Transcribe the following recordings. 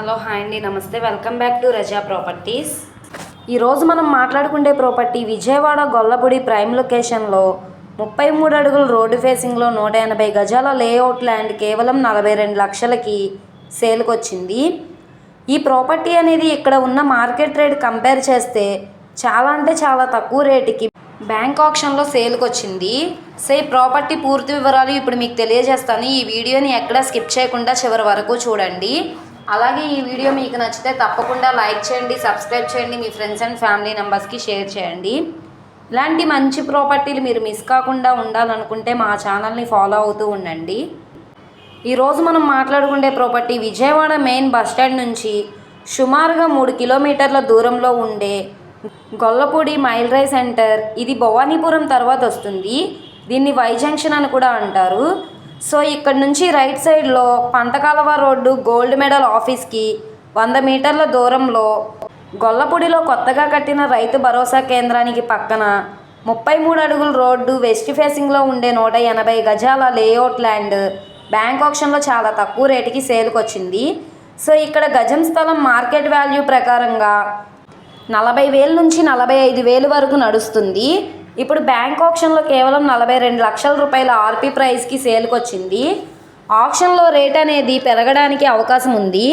Hello hi అండి నమస్తే. Welcome back to Raza properties ఈరోజు మనం మాట్లాడుకునే ప్రాపర్టీ విజయవాడ గొల్లపూడి ప్రైమ్ లొకేషన్లో ముప్పై మూడు అడుగుల రోడ్డు ఫేసింగ్లో నూట ఎనభై గజాల లేఅవుట్ ల్యాండ్ కేవలం నలభై రెండు లక్షలకి సేల్కి వచ్చింది. ఈ ప్రాపర్టీ అనేది ఇక్కడ ఉన్న మార్కెట్ రేట్ కంపేర్ చేస్తే చాలా అంటే చాలా తక్కువ రేటుకి బ్యాంక్ ఆప్షన్లో సేల్కి వచ్చింది. సో ఈ ప్రాపర్టీ పూర్తి వివరాలు ఇప్పుడు మీకు తెలియజేస్తాను. ఈ వీడియోని ఎక్కడా స్కిప్ చేయకుండా చివరి వరకు చూడండి. అలాగే ఈ వీడియో మీకు నచ్చితే తప్పకుండా లైక్ చేయండి సబ్స్క్రైబ్ చేయండి మీ ఫ్రెండ్స్ అండ్ ఫ్యామిలీ మెంబర్స్కి షేర్ చేయండి. ఇలాంటి మంచి ప్రాపర్టీలు మీరు మిస్ కాకుండా ఉండాలనుకుంటే మా ఛానల్ని ఫాలో అవుతూ ఉండండి. ఈరోజు మనం మాట్లాడుకునే property Vijayawada main bus stand నుంచి సుమారుగా మూడు కిలోమీటర్ల దూరంలో ఉండే గొల్లపూడి మైల్ రైస్ సెంటర్. ఇది భవానీపురం తర్వాత వస్తుంది. దీన్ని వై జంక్షన్ అని కూడా అంటారు. సో ఇక్కడ నుంచి రైట్ సైడ్లో పంతకాలవ రోడ్డు గోల్డ్ మెడల్ ఆఫీస్కి వంద మీటర్ల దూరంలో గొల్లపూడిలో కొత్తగా కట్టిన రైతు భరోసా కేంద్రానికి పక్కన ముప్పై మూడు అడుగుల రోడ్డు వెస్ట్ ఫేసింగ్లో ఉండే నూట ఎనభై గజాల లేఅవుట్ ల్యాండ్ బ్యాంక్ ఆప్షన్లో చాలా తక్కువ రేటుకి సేల్కి వచ్చింది సో ఇక్కడ గజం స్థలం మార్కెట్ వాల్యూ ప్రకారంగా నలభై వేల నుంచి నలభై ఐదు వేలు వరకు నడుస్తుంది. ఇప్పుడు బ్యాంక్ ఆప్షన్లో కేవలం నలభై రెండు లక్షల రూపాయల ఆర్పీ ప్రైస్కి సేల్కి వచ్చింది ఆప్షన్లో రేట్ అనేది పెరగడానికి అవకాశం ఉంది.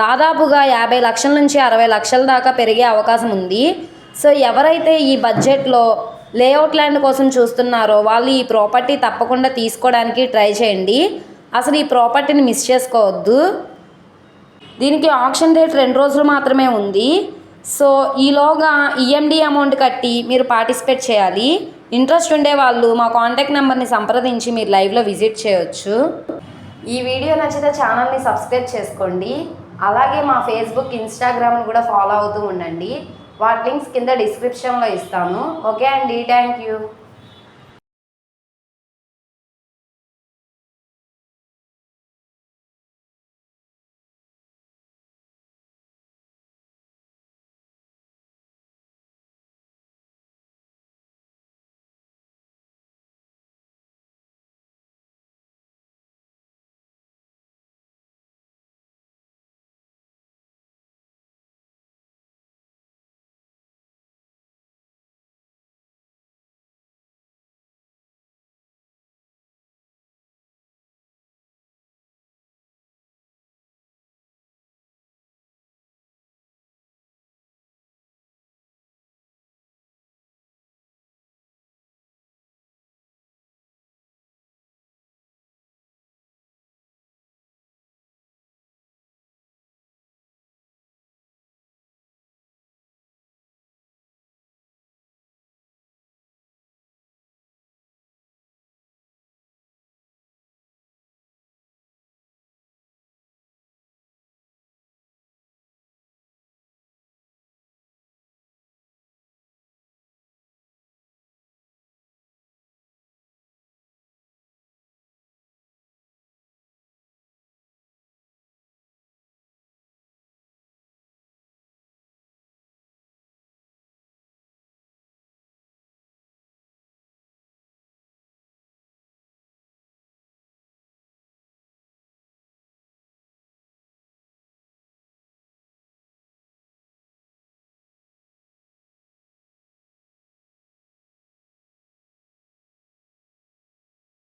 దాదాపుగా యాభై లక్షల నుంచి అరవై లక్షల దాకా పెరిగే అవకాశం ఉంది. సో ఎవరైతే ఈ బడ్జెట్లో లేఅవుట్ ల్యాండ్ కోసం చూస్తున్నారో వాళ్ళు ఈ ప్రాపర్టీ తప్పకుండా తీసుకోవడానికి ట్రై చేయండి. అసలు ఈ ప్రాపర్టీని మిస్ చేసుకోవద్దు. దీనికి ఆప్షన్ డేట్ రెండు రోజులు మాత్రమే ఉంది. సో ఈలోగా ఈఎండి అమౌంట్ కట్టి మీరు పార్టిసిపేట్ చేయాలి. ఇంట్రెస్ట్ ఉండే వాళ్ళు మా కాంటాక్ట్ నెంబర్ని సంప్రదించి మీరు లైవ్లో విజిట్ చేయొచ్చు. ఈ వీడియో నచ్చితే ఛానల్ని సబ్స్క్రైబ్ చేసుకోండి. అలాగే మా ఫేస్బుక్ ఇన్స్టాగ్రామ్ని కూడా ఫాలో అవుతూ ఉండండి. వాటి లింక్స్ కింద డిస్క్రిప్షన్లో ఇస్తాను. ఓకే అండి థ్యాంక్ యూ